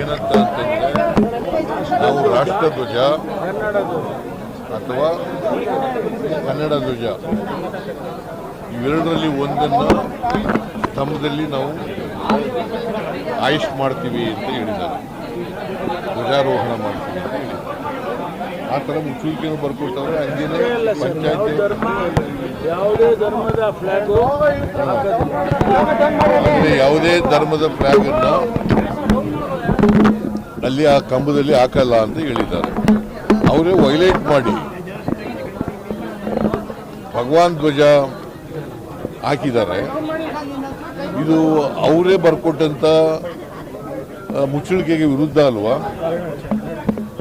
ಏನಂತ ಅಂತಂದ್ರೆ ನಾವು ರಾಷ್ಟ್ರಧ್ವಜ ಅಥವಾ ಕನ್ನಡ ಧ್ವಜ ಇವೆರಡರಲ್ಲಿ ಒಂದನ್ನು ಸ್ತಂಭದಲ್ಲಿ ನಾವು ಆಯುಷ್ ಮಾಡ್ತೀವಿ ಅಂತ ಹೇಳಿದ್ದಾರೆ. ಧ್ವಜಾರೋಹಣ ಮಾಡ್ತೀವಿ. ಆ ಥರ ಮುಚ್ಚುವಿಕೆನೂ ಬರ್ಕೊಳ್ತಾರೆ ಹಂಗೇನೆ ಪಂಚಾಯತಿ ಯಾವುದೇ ಧರ್ಮದ ಫ್ಲಾಗ್ ಅಂದರೆ ಯಾವುದೇ ಧರ್ಮದ ಫ್ಲಾಗ್ ಅನ್ನ ಅಲ್ಲಿ ಆ ಕಂಬದಲ್ಲಿ ಹಾಕಲ್ಲ ಅಂತ ಹೇಳಿದ್ದಾರೆ. ಅವರೇ ವೈಲೇಟ್ ಮಾಡಿ. ಭಗವಾನ್ ಧ್ವಜ ಹಾಕಿದ್ದಾರೆ. ಇದು ಅವರೇ ಬರ್ಕೊಟ್ಟಂತ ಆ, ಮುಚ್ಚಳಿಕೆಗೆ ವಿರುದ್ಧ ಅಲ್ವಾ?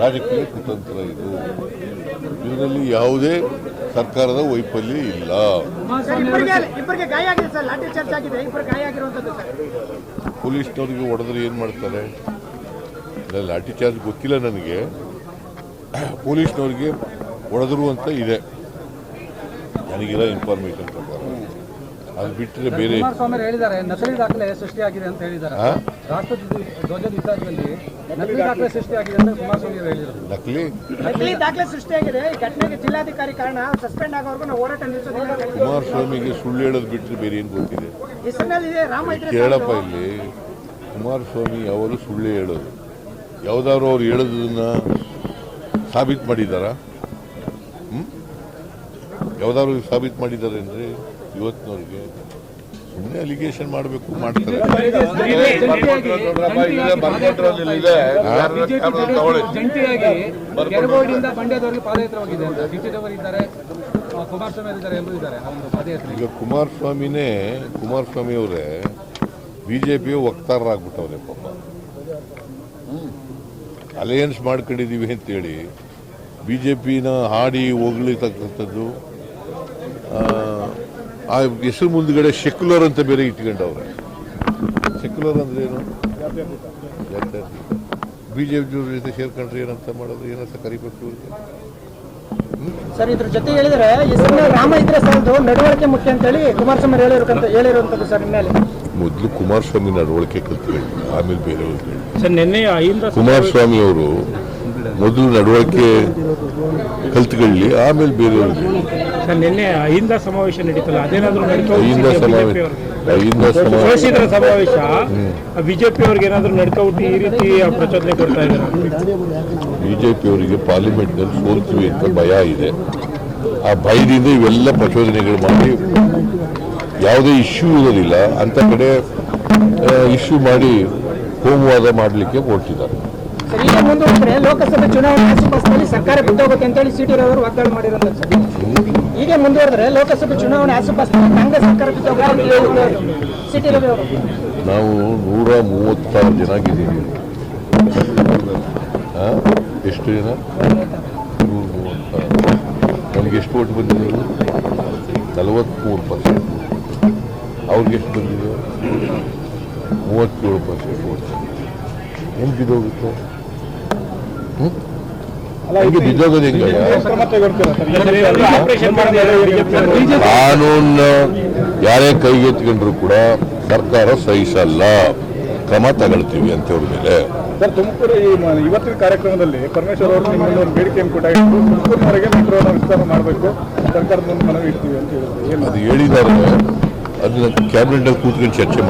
ರಾಜಕೀಯ ಕುತಂತ್ರ ಇದು. ಇದರಲ್ಲಿ ಯಾವುದೇ ಸರ್ಕಾರದ ವೈಫಲ್ಯ ಇಲ್ಲ. ಪೊಲೀಸ್ನವರಿಗೆ ಹೊಡೆದ್ರೆ ಏನು ಮಾಡ್ತಾರೆ? ಇಲ್ಲ, ಲಾಠಿ ಚಾರ್ಜ್ ಗೊತ್ತಿಲ್ಲ ನನಗೆ. ಪೊಲೀಸ್ನವ್ರಿಗೆ ಹೊಡೆದ್ರು ಅಂತ ಇದೆ. ನನಗಿರೋ ಇನ್ಫಾರ್ಮೇಷನ್ ಅದು ಬಿಟ್ಟರೆ ಬೇರೆ ಕುಮಾರಸ್ವಾಮಿ ಹೇಳಿದ್ದಾರೆ ನಕಲಿ ದಾಖಲೆ ಸೃಷ್ಟಿಯಾಗಿದೆ ಅಂತ ಹೇಳಿದ್ದಾರೆ. ಆ? ರಾಷ್ಟ್ರ ಧ್ವಜ- ಧ್ವಜದ ವಿಚಾರದಲ್ಲಿ ನಕಲಿ ದಾಖಲೆ ಸೃಷ್ಟಿಯಾಗಿದೆ ಅಂತ ಕುಮಾರಸ್ವಾಮಿ ಹೇಳಿದರು. ನಕಲಿ? ನಕಲಿ ದಾಖಲೆ ಸೃಷ್ಟಿಯಾಗಿದೆ ಘಟನೆಗೆ ಜಿಲ್ಲಾಧಿಕಾರಿ ಕಾರಣ ಸಸ್ಪೆಂಡ್ ಆಗೋವರೆಗೂ ನಾವು ಹೋರಾಟ ನಿಲ್ಲಿಸೋದಿಲ್ಲ ಕುಮಾರಸ್ವಾಮಿಗೆ ಸುಳ್ಳು ಹೇಳೋದು ಬಿಟ್ಟರೆ ಬೇರೆ ಏನು ಗೊತ್ತಿದೆ? ಹೆಸರಿನಲ್ಲಿದೆ ರಾಮ ಕೇಳಪ್ಪ ಇಲ್ಲಿ. ಕುಮಾರಸ್ವಾಮಿ ಅವರು ಸುಳ್ಳು ಹೇಳೋದು. ಯಾವ್ದಾದ್ರು ಅವ್ರು ಹೇಳೋದನ್ನ ಸಾಬೀತು ಮಾಡಿದಾರಾ ಹ್ಞೂ ಯಾವ್ದಾದ್ರು ಸಾಬೀತು ಮಾಡಿದ್ದಾರೆ ಅಂದರೆ ಇವತ್ತಿನವ್ರಿಗೆ ಸುಮ್ಮನೆ ಅಲಿಗೇಷನ್ ಮಾಡಬೇಕು ಮಾಡ್ತಾರೆ. ಜಂಟಿಯಾಗಿ ಕೆರಗೋಡಿಯಿಂದ ಮಂಡ್ಯದವರೆಗೆ ಪಾದಯಾತ್ರೆ ಅಂತ. ಡಿ ಇದ್ದಾರೆ ಆ, ಕುಮಾರಸ್ವಾಮಿ ಇದ್ದಾರೆ ಎಲ್ಲರೂ ಇದ್ದಾರೆ ಆ ಒಂದು ಪಾದಯಾತ್ರೆ. ಈಗ ಕುಮಾರಸ್ವಾಮಿನೇ ಕುಮಾರಸ್ವಾಮಿ ಅವರೇ ಬಿ ಜೆ ಪಿಯ ವಕ್ತಾರರಾಗ್ಬಿಟ್ಟವ್ರೆ ಪಾಪ. ಅಲಯನ್ಸ್ ಮಾಡ್ಕೊಂಡಿದ್ದೀವಿ ಅಂತೇಳಿ ಬಿ ಜೆ ಪಿನ ಹಾಡಿ ಹೊಗಳಿತಕ್ಕಂಥದ್ದು ಆ, ಆ ಹೆಸರು ಮುಂದ್ಗಡೆ ಸೆಕ್ಯುಲರ್ ಅಂತ ಬೇರೆ ಇಟ್ಕೊಂಡವ್ರೆ. ಸೆಕ್ಯುಲರ್ ಅಂದ್ರೆ ಏನು? ಬಿ ಜೆ ಪಿ ಜೊತೆ ಸೇರ್ಕೊಂಡ್ರೆ ಏನಂತ ಮಾಡೋದು ಏನಂತ ಕರಿಬೇಕು? ಸರ್ ಇದ್ರ ಜೊತೆ ಹೇಳಿದ್ರೆ ರಾಮ ಇದ್ರೆ ಸಾಲದು ನಡವಳಿಕೆ ಮುಖ್ಯ ಅಂತ ಹೇಳಿ ಕುಮಾರಸ್ವಾಮಿ ಹೇಳಿರೋಂತ ಹೇಳಿರುವಂತದ್ದು ಸರ್ ಮೇಲೆ ಮೊದಲು ಕುಮಾರಸ್ವಾಮಿ ನಡವಳಿಕೆ ಕಲ್ತ್ಕೊಳ್ಳಿ ಆಮೇಲೆ ಬೇರೆ ಕೇಳಿ. ಸರ್ ನಿನ್ನೆ ಅಹಿಂದ ಕುಮಾರಸ್ವಾಮಿ ಅವರು ಮೊದಲು ನಡವಳಿಕೆ ಕಲ್ತ್ಕೊಳ್ಳಿ ಆಮೇಲೆ ಬೇರೆಯವ್ರಿಗೆ ಸರ್ ನಿನ್ನೆ ಅಹಿಂದ ಸಮಾವೇಶ ನಡೀತಲ್ಲ ಅದೇನಾದ್ರೂ ಅಹಿಂದ ಸಮಾವೇಶ ಅಹಿಂದ ಸಮಾವೇಶ. ಘೋಷಿತರ ಸಮಾವೇಶ ಬಿಜೆಪಿ ಅವ್ರಿಗೆ ಏನಾದ್ರು ನಡ್ಕೊಬಿಟ್ಟು ಈ ರೀತಿ ಪ್ರಚೋದನೆ ಕೊಡ್ತಾ ಇದ್ದಾರೆ? ಬಿಜೆಪಿ ಅವರಿಗೆ ಪಾರ್ಲಿಮೆಂಟ್ನಲ್ಲಿ ಸೋಲ್ತೀವಿ ಅಂತ ಭಯ ಇದೆ. ಆ ಭಯದಿಂದ ಇವೆಲ್ಲ ಪ್ರಚೋದನೆಗಳು ಮಾಡಿ ಯಾವುದೇ ಇಶ್ಯೂ ಇರೋದಿಲ್ಲ. ಅಂತ ಕಡೆ ಇಶ್ಯೂ ಮಾಡಿ ಹೋಮವಾದ ಮಾಡಲಿಕ್ಕೆ ಹೊರಟಿದ್ದಾರೆ. ಸರ್ ಮುಂದೆ ಹೋದ್ರೆ ಲೋಕಸಭೆ ಚುನಾವಣೆ ಆಸುಪಾಸಿನಲ್ಲಿ ಸರ್ಕಾರ ಬಿಟ್ಟೋಗುತ್ತೆ ಅಂತ ಹೇಳಿ ಸಿಟಿ ರವರು ವಾಗ್ದಾಳಿ ಮಾಡಿರೋದು ಸರ್. ಈಗ ಮುಂದುವರೆದ್ರೆ ಲೋಕಸಭೆ ಚುನಾವಣೆ ಆಸುಪಾಸಿನಲ್ಲಿ ಕಾಂಗ್ರೆಸ್ ಸರ್ಕಾರ ಬಿಟ್ಟೋಗುತ್ತೆ ಸಿಟಿ ರವಿ ಅವರು ನಾವು ನೂರ ಮೂವತ್ತಾರು ಜನ? ಎಷ್ಟು ಜನ? ನೂರ ಮೂವತ್ತಾರು. ನಮ್ಗೆ ಎಷ್ಟು ಓಟ್ ಬಂದಿದೆ? ನಲವತ್ತ್ಮೂರು ಪರ್ಸೆಂಟ್. ಅವ್ರಿಗೆ ಎಷ್ಟು ಬಂದಿದೆ? ಮೂವತ್ತೇಳು ಪರ್ಸೆಂಟ್ ಓಟ್ ಹೆಂಗೆ ಬಿದ್ದೋಗುತ್ತೆ? ಹ್ಞೂ ಹಂಗೆ ಬಿದ್ದೋಗೋದು ಹೆಂಗೆ ಆಪರೇಷನ್ ಮಾಡಿದ್ದಾರೆ ಕಾನೂನ ಯಾರೇ ಕೈಗೆತ್ಕೊಂಡ್ರು ಕೂಡ ಸರ್ಕಾರ ಸಹಿಸಲ್ಲ. ಕ್ರಮ ತಗೊಳ್ತೀವಿ ಅಂತ ಅವ್ರ ಮೇಲೆ. ಸರ್ ತುಮಕೂರು ಈ ಇವತ್ತಿನ ಕಾರ್ಯಕ್ರಮದಲ್ಲಿ ಪರಮೇಶ್ವರ್ ಅವರು ನಿಮ್ಮಲ್ಲಿ ಒಂದು ಬೇಡಿಕೆಯನ್ನು ಕೊಟ್ಟಾಗಿತ್ತು ತುಮಕೂರಿನವರೆಗೆ ಮೆಟ್ರೋನ ವಿಸ್ತಾರ ಮಾಡಬೇಕು. ಸರ್ಕಾರದ ಮುಂದೆ ಮನವಿ ಇಡ್ತೀವಿ ಅಂತ ಹೇಳಿದ್ರು. ಏನು ಅದು ಹೇಳಿದ್ದಾರೆ. ಅದನ್ನ ಕ್ಯಾಬಿನೆಟ್ ಅಲ್ಲಿ ಕೂತ್ಕೊಂಡು ಚರ್ಚೆ